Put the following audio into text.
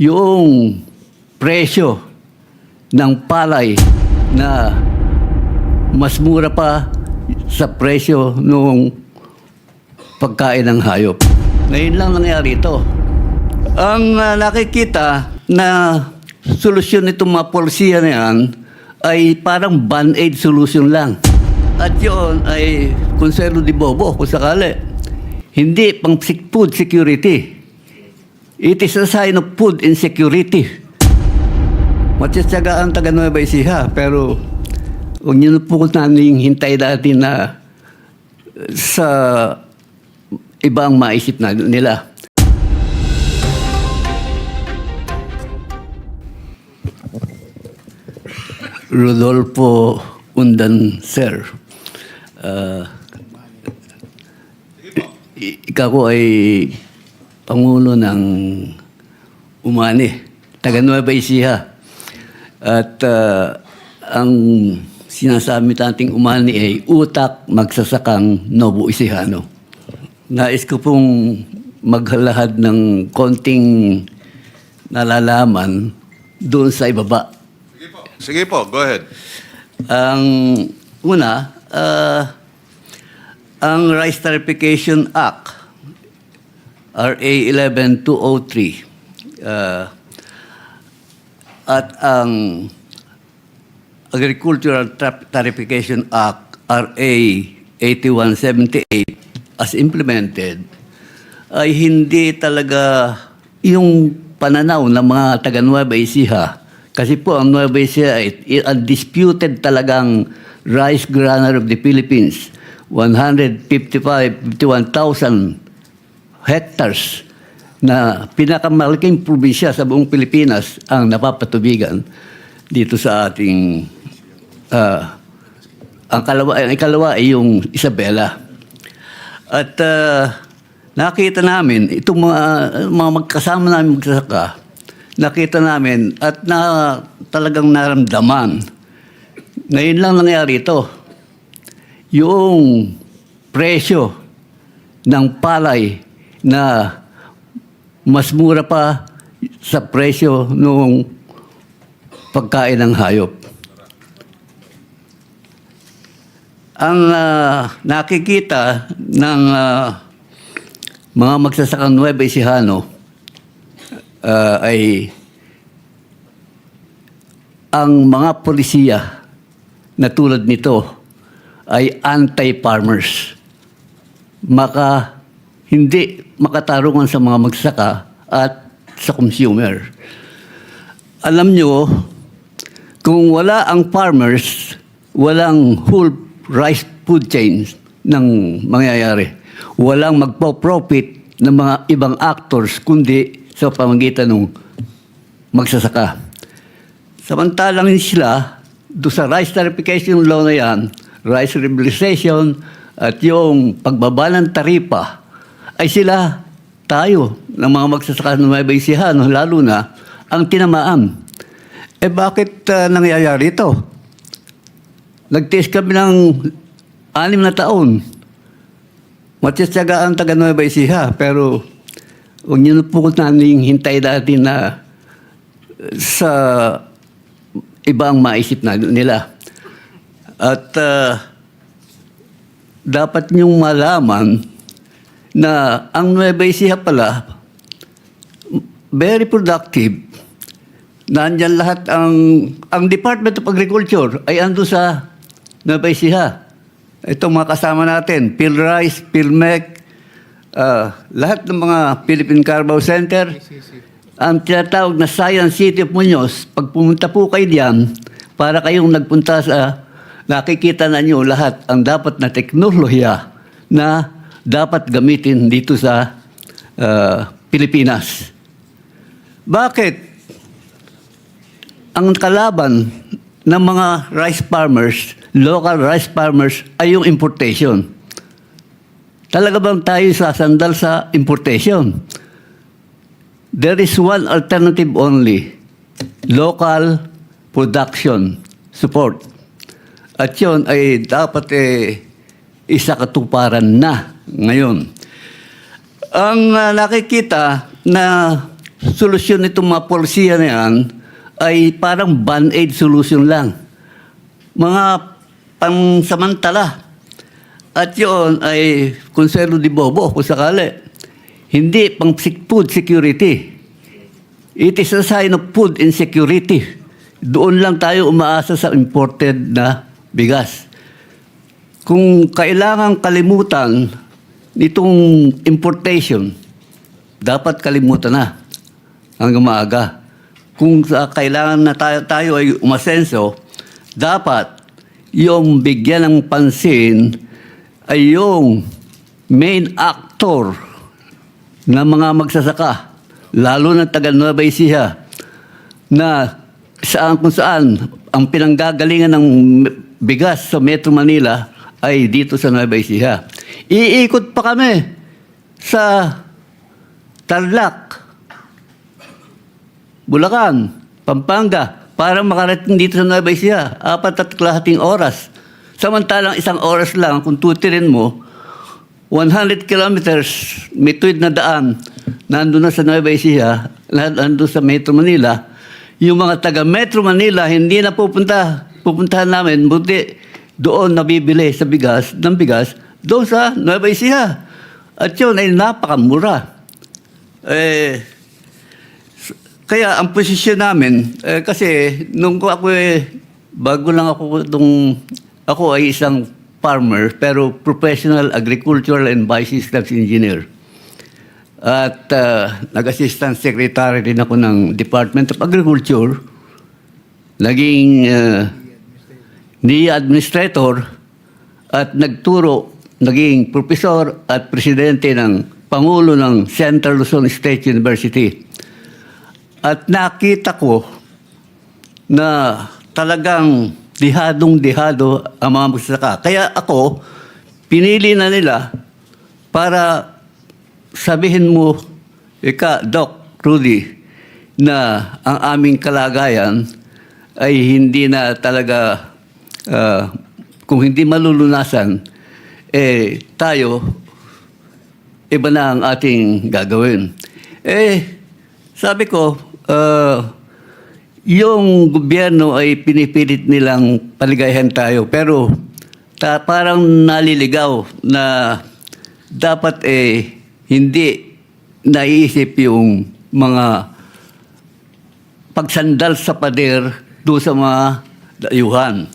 yung presyo ng palay na mas mura pa sa presyo nung pagkain ng hayop. Ngayon lang nangyari ito. Ang ah, nakikita na solusyon nitong mga polisiya na yan ay parang band-aid solution lang. At yun ay konselo di bobo kung sakali. Hindi pang food security. It is a sign of food insecurity. Matsatsagaan taga Nueva Ecija, pero huwag niyo na po namin hintay natin na sa ibang maisip na nila. Rodolfo Undan, sir. I- ikaw ay Pangulo ng Umani, taga Nueva Ecija. At ah, ang sinasabi nating Umani ay utak magsasakang Novo Ecijano. Nais ko pong maghalahad ng konting nalalaman doon sa ibaba. Sige po. Sige po, go ahead. Ang una, ah, ang Rice Tarification Act, RA 11203, ah, at ang Agricultural Tar- Tarification Act, RA 8178, as implemented, ay hindi talaga yung pananaw ng mga taga Nueva Ecija. Kasi po ang Nueva Ecija ay undisputed talagang rice granary of the Philippines. 155,000 hectares na pinakamalaking probinsya sa buong Pilipinas ang napapatubigan dito sa ating ah, ang kalawa, ang ikalawa ay yung Isabela. At ah, nakita namin, itong mga, mga magkasama namin magsasaka, nakita namin at na talagang naramdaman. Ngayon lang nangyari ito. Yung presyo ng palay na mas mura pa sa presyo nung pagkain ng hayop. Ang ah, nakikita ng ah, mga magsasakang Nueva Ecijano ah, ay ang mga polisiya na tulad nito ay anti-farmers. Maka hindi makatarungan sa mga magsaka at sa consumer. Alam nyo, kung wala ang farmers, walang whole rice food chains ng mangyayari. Walang magpo-profit ng mga ibang actors kundi sa pamagitan ng magsasaka. Samantalang sila, do sa rice tarification law na yan, rice liberalization at yung pagbaba ng taripa, ay sila, tayo, ng mga magsasaka ng mga baisihan, lalo na ang tinamaan. Eh bakit ah, nangyayari ito? Nag-test kami ng anim na taon. Matsatsagaan taga Nueva Ecija, pero huwag niyo na po namin hintay natin na sa ibang maisip na nila. At ah, dapat niyong malaman na ang Nueva Ecija pala, very productive. Nandyan lahat ang, ang Department of Agriculture ay ando sa Nueva Ecija. Ito mga kasama natin, PhilRice, PhilMec, ah, lahat ng mga Philippine Carabao Center, ang tinatawag na Science City of Muñoz, pag pumunta po kayo diyan, para kayong nagpunta sa, nakikita na nyo lahat ang dapat na teknolohiya na dapat gamitin dito sa ah, Pilipinas. Bakit? Ang kalaban ng mga rice farmers, local rice farmers, ay yung importation. Talaga bang tayo sasandal sa importation? There is one alternative only. Local production support. At yun ay dapat eh, isa katuparan na ngayon. Ang ah, nakikita na solusyon nitong mga polisiya na yan ay parang band-aid solution lang. Mga pangsamantala. At yun ay konselo di Bobo kung sakali. Hindi pang food security. It is a sign of food insecurity. Doon lang tayo umaasa sa imported na bigas. Kung kailangan kalimutan nitong importation, dapat kalimutan na hanggang maaga. Kung sa kailangan na tayo, tayo ay umasenso, dapat yung bigyan ng pansin ay yung main actor na mga magsasaka, lalo na taga Nueva Ecija, na saan kung saan ang pinanggagalingan ng bigas sa Metro Manila ay dito sa Nueva Ecija. Iikot pa kami sa Tarlac, Bulacan, Pampanga, para makarating dito sa Nueva Ecija. Apat at kalahating oras. Samantalang isang oras lang, kung tutirin mo, 100 kilometers, may tuwid na daan, nandun na sa Nueva Ecija, na- nandun sa Metro Manila. Yung mga taga Metro Manila, hindi na pupunta. Pupuntahan namin, buti doon nabibili sa bigas, ng bigas, doon sa Nueva Ecija. At yun ay napakamura. Eh, kaya ang posisyon namin, eh, kasi nung ko ako eh, bago lang ako itong, ako ay isang farmer, pero professional agricultural and biosystems engineer. At uh, nag-assistant secretary din ako ng Department of Agriculture. Naging uh, NIA administrator at nagturo, naging profesor at presidente ng Pangulo ng Central Luzon State University. At nakita ko na talagang dihadong-dihado ang mga magsasaka. Kaya ako, pinili na nila para sabihin mo, ika, Doc, Rudy, na ang aming kalagayan ay hindi na talaga, ah, kung hindi malulunasan, eh, tayo, iba na ang ating gagawin. Eh, sabi ko, ah, yung gobyerno ay pinipilit nilang paligayahan tayo. Pero ta- parang naliligaw na dapat eh hindi naiisip yung mga pagsandal sa pader doon sa mga dayuhan.